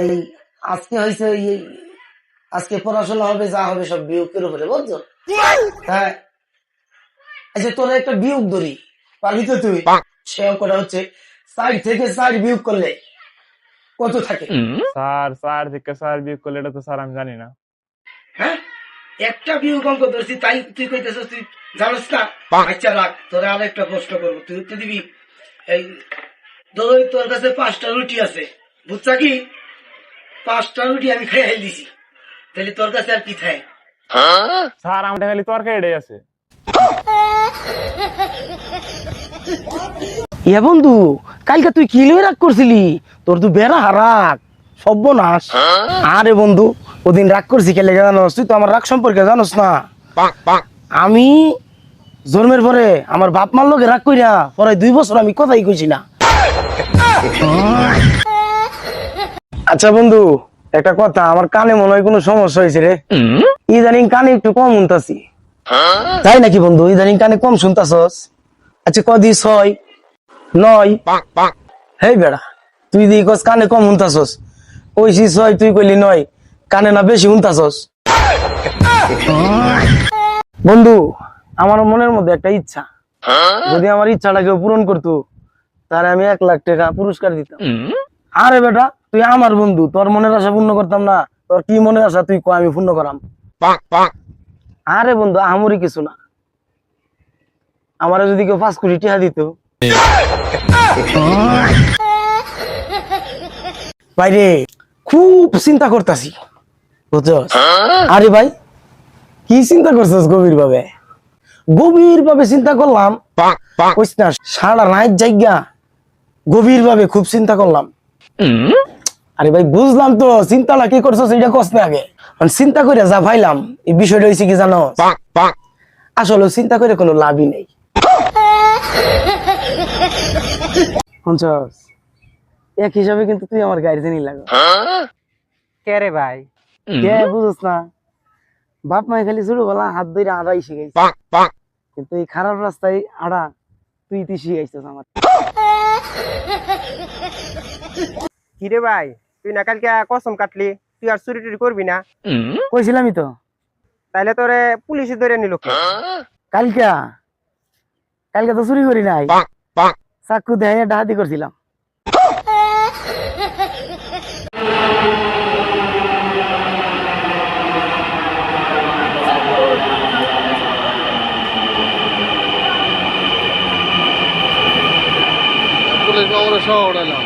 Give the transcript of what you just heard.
এই আজকে হয়েছে আজকে পড়াশোনা হবে যা হবে সব বিয়োগের উপরে বুঝছ? হ্যাঁ। আচ্ছা তোর একটা বিয়োগ ধরি পারবি তো তুই? সে অঙ্কটা হচ্ছে সাইড থেকে সাইড বিয়োগ করলে কত থাকে? স্যার স্যার থেকে স্যার বিয়োগ করলে এটা তো স্যার আমি জানি না। হ্যাঁ? একটা বিয়োগ অঙ্ক ধরছি তাই তুই কইতেছিস তুই জানিস না? আচ্ছা রাখ তোরা আর একটা প্রশ্ন করব তুই উত্তর দিবি। এই ধর তোর কাছে পাঁচটা রুটি আছে বুঝছা কি? পাঁচটা রুটি আমি খেয়ে দিছি। তাহলে তোর কাছে আর কি থাকে স্যার আমাদের খালি তরকারি এটাই আছে। ইয়া বন্ধু কালকে তুই কি রাগ করছিলি? তোর তো বেড়া হারাক সর্বনাশ। আরে বন্ধু ওদিন রাগ করছি কেলে জানোস? তুই তো আমার রাগ সম্পর্কে জানোস না। আমি জন্মের পরে আমার বাপ মার লোকে রাগ কইরা পরে দুই বছর আমি কথাই কইছি না। আচ্ছা বন্ধু একটা কথা আমার কানে মনে হয় কোনো সমস্যা হয়েছে রে। ইদানিং কানে একটু কম শুনতাছি। তাই নাকি বন্ধু ইদানিং কানে কম শুনতাছস? আচ্ছা কদি ছয় নয়। হেই বেড়া তুই দি কস কানে কম শুনতাছস। কইছি ছয় তুই কইলি নয়। কানে না বেশি শুনতাছস। বন্ধু আমার মনের মধ্যে একটা ইচ্ছা। যদি আমার ইচ্ছাটা কেউ পূরণ করতো তাহলে আমি এক লাখ টাকা পুরস্কার দিতাম। আরে বেটা তুই আমার বন্ধু তোর মনের আশা পূর্ণ করতাম না তোর কি মনের আশা তুই কয় আমি পূর্ণ করাম। আরে বন্ধু আমরি কিছু না। আমারে যদি কেউ পাঁচ কোটি টাকা দিত। ভাইরে খুব চিন্তা করতাছি। বুঝছস? আরে ভাই কি চিন্তা করছস গভীর ভাবে গভীর ভাবে চিন্তা করলাম সারা রাত জায়গা গভীর ভাবে খুব চিন্তা করলাম। আরে ভাই বুঝলাম তো চিন্তাটা কি করছ সেটা না আগে। মানে চিন্তা করে যা ভাইলাম এই বিষয়টা হয়েছে কি জানো? আসলে চিন্তা করে কোনো লাভই নেই। শুনছস এক হিসাবে কিন্তু তুই আমার গাড়ি জানি লাগো কে রে ভাই? কে বুঝছ না। বাপ মাই খালি ছোট বলা হাত ধরে আড়াই শিখাইছে। কিন্তু এই খারাপ রাস্তায় আড়া তুই তুই শিখাইছিস আমার। কি রে ভাই তুই না কালকে কসম কাটলি তুই আর চুরি টুরি করবি না? কইছিলামই তো। তাইলে তোরে পুলিশে ধরে নিল? কালকা কালকে তো চুরি করি নাই। চাকু দেহে ডাহাতি করছিলাম। পুলিশ মামলা সহ উঠালাম